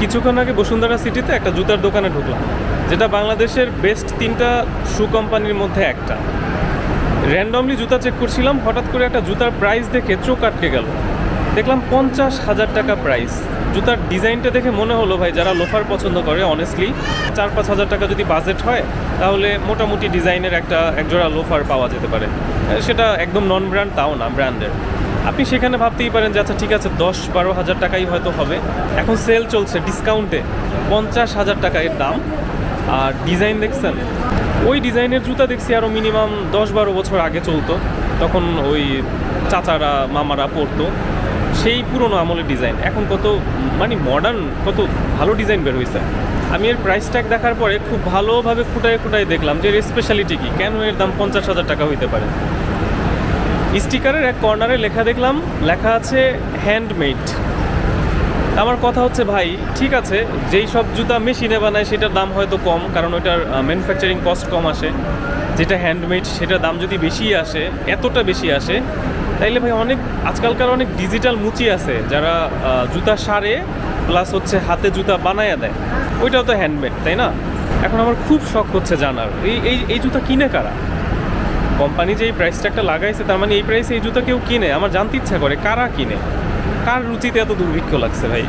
কিছুক্ষণ আগে বসুন্ধরা সিটিতে একটা জুতার দোকানে ঢুকলাম, যেটা বাংলাদেশের বেস্ট তিনটা শু কোম্পানির মধ্যে একটা। র্যান্ডমলি জুতা চেক করছিলাম, হঠাৎ করে একটা জুতার প্রাইস দেখে চোখ আটকে গেল। দেখলাম পঞ্চাশ হাজার টাকা প্রাইস। জুতার ডিজাইনটা দেখে মনে হলো ভাই, যারা লোফার পছন্দ করে অনেস্টলি চার পাঁচ হাজার টাকা যদি বাজেট হয়, তাহলে মোটামুটি ডিজাইনের একটা একজোড়া লোফার পাওয়া যেতে পারে। সেটা একদম নন ব্র্যান্ড তাও না ব্র্যান্ডের আপনি সেখানে ভাবতেই পারেন যে আচ্ছা ঠিক আছে, দশ বারো হাজার টাকাই হয়তো হবে। এখন সেল চলছে ডিসকাউন্টে পঞ্চাশ হাজার টাকা এর দাম। আর ডিজাইন দেখছেন? ওই ডিজাইনের জুতা দেখছি আরও মিনিমাম দশ বারো বছর আগে চলতো। তখন ওই চাচারা, মামারা পরতো। সেই পুরনো আমলের ডিজাইন এখন কত মানে মডার্ন কত ভালো ডিজাইন বের হয়েছে আমি এর প্রাইস ট্যাগ দেখার পরে খুব ভালোভাবে খুঁটায় খুঁটায় দেখলাম যে এর স্পেশালিটি কী? কেন এর দাম পঞ্চাশ হাজার টাকা হইতে পারে? স্টিকারের এক কর্নারে লেখা দেখলাম, লেখা আছে হ্যান্ডমেড। আমার কথা হচ্ছে, ভাই, ঠিক আছে, যেই সব জুতা মেশিনে বানায় সেটার দাম হয়তো কম, কারণ ওইটার ম্যানুফ্যাকচারিং কস্ট কম আসে। যেটা হ্যান্ডমেড, সেটার দাম যদি বেশি আসে, এতটা বেশি আসে, তাইলে ভাই অনেক, আজকালকার অনেক ডিজিটাল মুচি আছে, যারা জুতা সারে প্লাস হচ্ছে হাতে জুতা বানায়া দেয়। ওইটাও তো হ্যান্ডমেড, তাই না? এখন আমার খুব শখ হচ্ছে জানার এই এই জুতা কিনে কারা? কোম্পানি যে এই প্রাইসটা একটা লাগাইছে, তার মানে এই প্রাইসে এই জুতা কেউ কিনে, আমার জানতে ইচ্ছা করে, কারা কিনে? কার রুচিতে এত দুর্ভিক্ষ লাগছে ভাই?